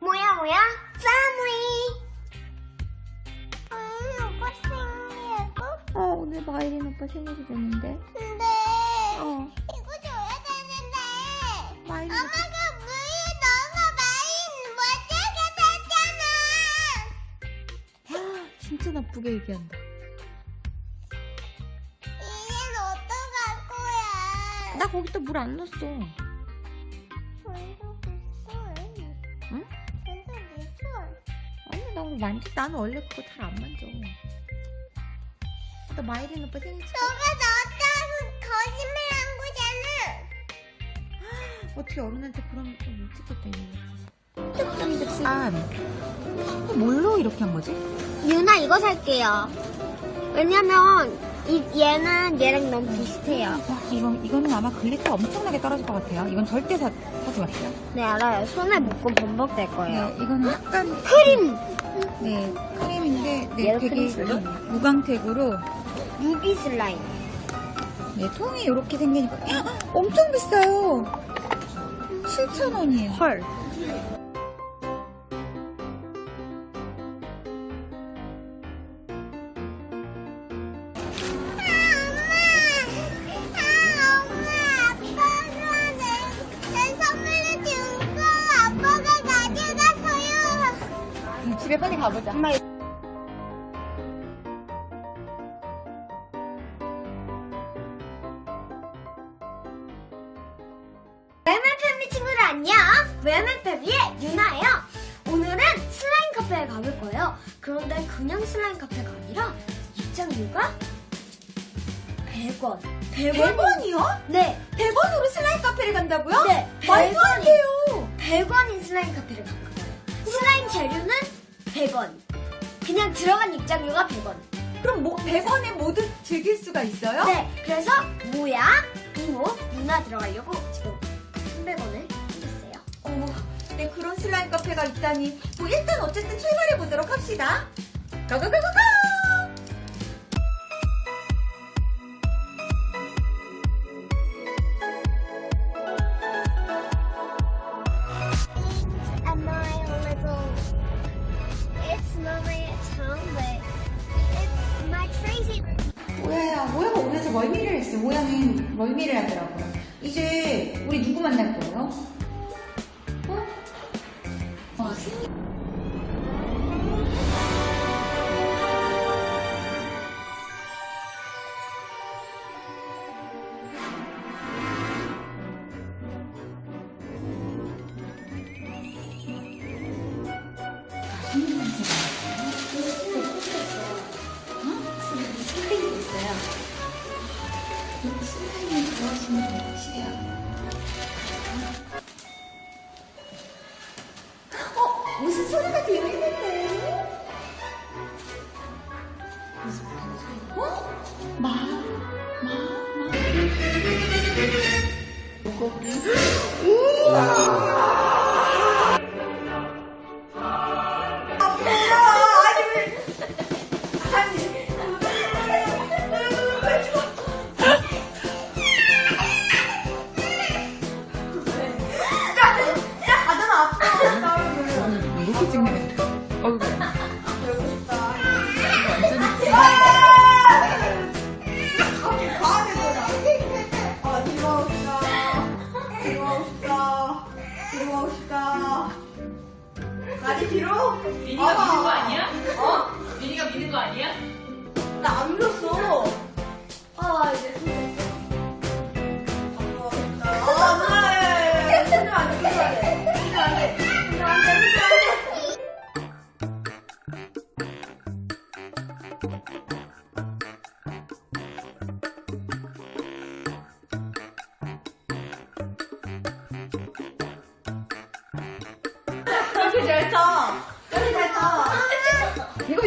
뭐야 뭐야? family. 음, 오빠 생일이고? 어, 오늘 마이린 오빠 생일이 됐는데. 근데 어, 이거 줘야 되는데 마이린 엄마가 진짜 나쁘게 얘기한다. 이젠 어떡할 거야? 나 거기 또물안 넣었어. 응? 아니, 나 만지, 나는 원래 그거 잘 안 만져. 너 마이린 오빠 생일 축하. 너가 넣었다고 거짓말한 거잖아. 어떻게 어른한테 그러면 좀못 찍겠다, 이거. 짠. 뭘로 이렇게 한 거지? 유나 이거 살게요. 왜냐면 이, 얘는 얘랑 너무 비슷해요. 와, 이거, 이거는 아마 글리터 엄청나게 떨어질 것 같아요. 이건 절대 사, 사지 마세요. 네 알아요. 손에 묻고 범벅될 거예요. 네, 이거는 약간 크림. 네 크림인데 네, 얘도 되게 크림? 무광택으로 유비 슬라임. 네 통이 이렇게 생기니까 헉, 엄청 비싸요. 7,000원이에요. 헐. 빨리 가보자. 엄마 웨맨 패밀리 친구들 안녕! 웨맨 패밀리의 유나예요. 오늘은 슬라임 카페에 가볼 거예요. 그런데 그냥 슬라임 카페가 아니라 입장료가 100원. 100원? 100원이요? 네. 100원으로 슬라임 카페를 간다고요? 네. 말도 안 100원이, 돼요. 100원인 슬라임 카페를 갈 거예요. 슬라임 재료는 100원. 그냥 들어간 입장료가 100원. 그럼 뭐 100원에 모두 즐길 수가 있어요? 네, 그래서 모양, 이모, 누나 들어가려고 지금 300원을 챙겼어요. 어, 네 그런 슬라임 카페가 있다니. 뭐 일단 어쨌든 출발해 보도록 합시다. 고고고고고! 모야가 오면서 멀미를 했어. 모야는 멀미를 하더라고요. 이제 우리 누구 만날 거예요? 어? 어, 승희. 선 어? 무슨 소리가 들리는데? 무슨 소리? 어? 마, 마, 마. 이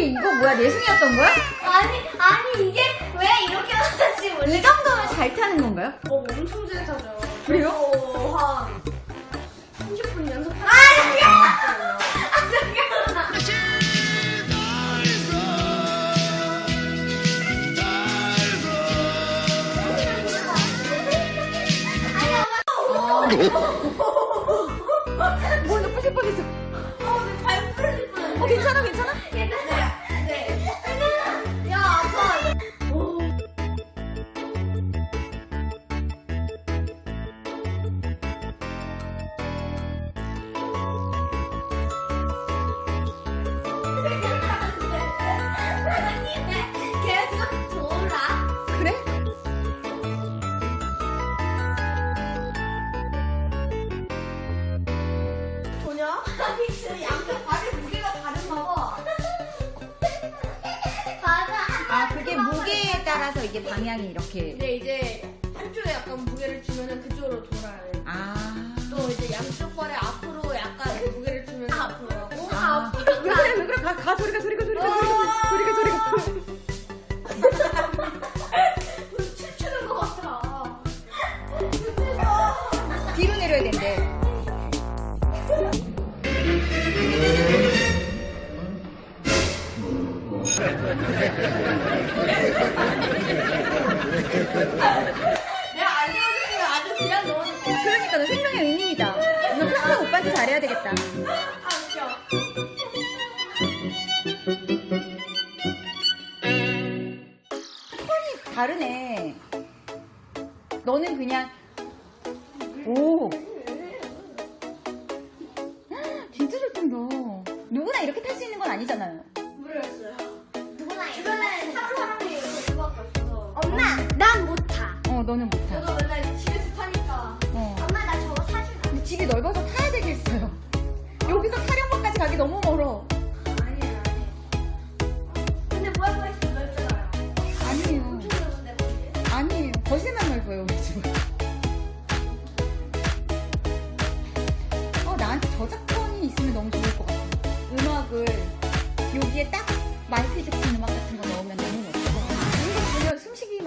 이거 뭐야 내숭이었던 거야? 아니 아니 이게 왜 이렇게 나왔지 모르겠어. 이 정도면 잘 타는 건가요? 어 엄청 잘 타죠. 그래요? 어, 한 30분 연속. 아 잠깐. 아 잠깐. 아 따라서 이게 방향이 이렇게. 근데 이제 한쪽에 약간 무게를 주면은 그쪽으로 돌아요. 아. 또 이제 양쪽 발에 앞 내가 안 넣어줬으면 아주 그냥 넣어줬어. 그러니까 너 생명의 윈윈이다. 너 항상 오빠한테 잘해야 되겠다. 아, 웃겨. 톤이 다르네. 너는 그냥 오. 진짜 잘 탄다. 누구나 이렇게 탈 수 있는 건 아니잖아요. 모르겠어요. 누구나 주변에 타는 사람이 수밖에 없어서. 엄마, 난 못 타. 어, 너는 못 타. 저도 맨날 집에서 타니까. 어. 엄마, 나 저거 사주라. 근데 집이 넓어서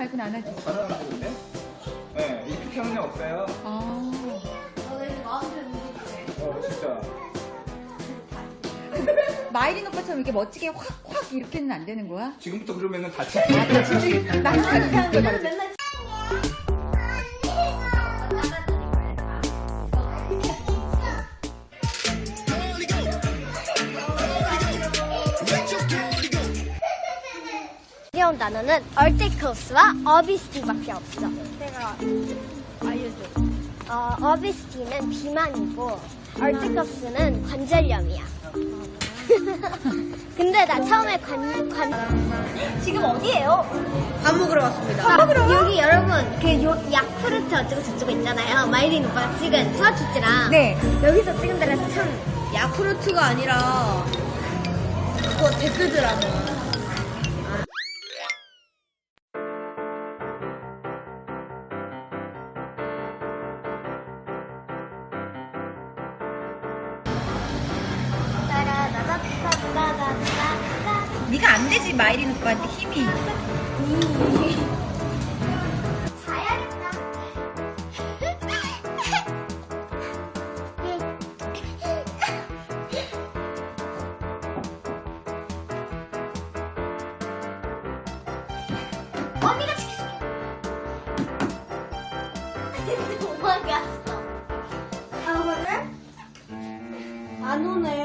말고는 안 하지. 가능하거든요? 네, EP형은 없어요. 아. 어, 내 마음대로 움직이네. 어, 진짜. 마이린 오빠처럼 이렇게 멋지게 확, 확 이렇게는 안 되는 거야? 지금부터 그러면은 다치. 아, 다치지. 나는 걸 말이지. 맨날 단어는 얼티커스와 어비스티밖에 없어. 내가 알려줘. 어, 어비스티는 비만이고 얼티커스는 관절염이야. 근데 나 처음에 관, 관 지금 어디예요? 밥 먹으러 왔습니다. 아, 여기 여러분 그 요, 야쿠르트 어쩌고 저쩌고 있잖아요. 마이린 오빠가 찍은 수아추지랑 네. 여기서 찍은 데라서 참 야쿠르트가 아니라 그거 댓글들하고. 네가 안 되지, 마이린 오빠한테 힘이. 자야겠다. 언니가 지켜줄게. 도망갔어. 아, 그래? 안 오네.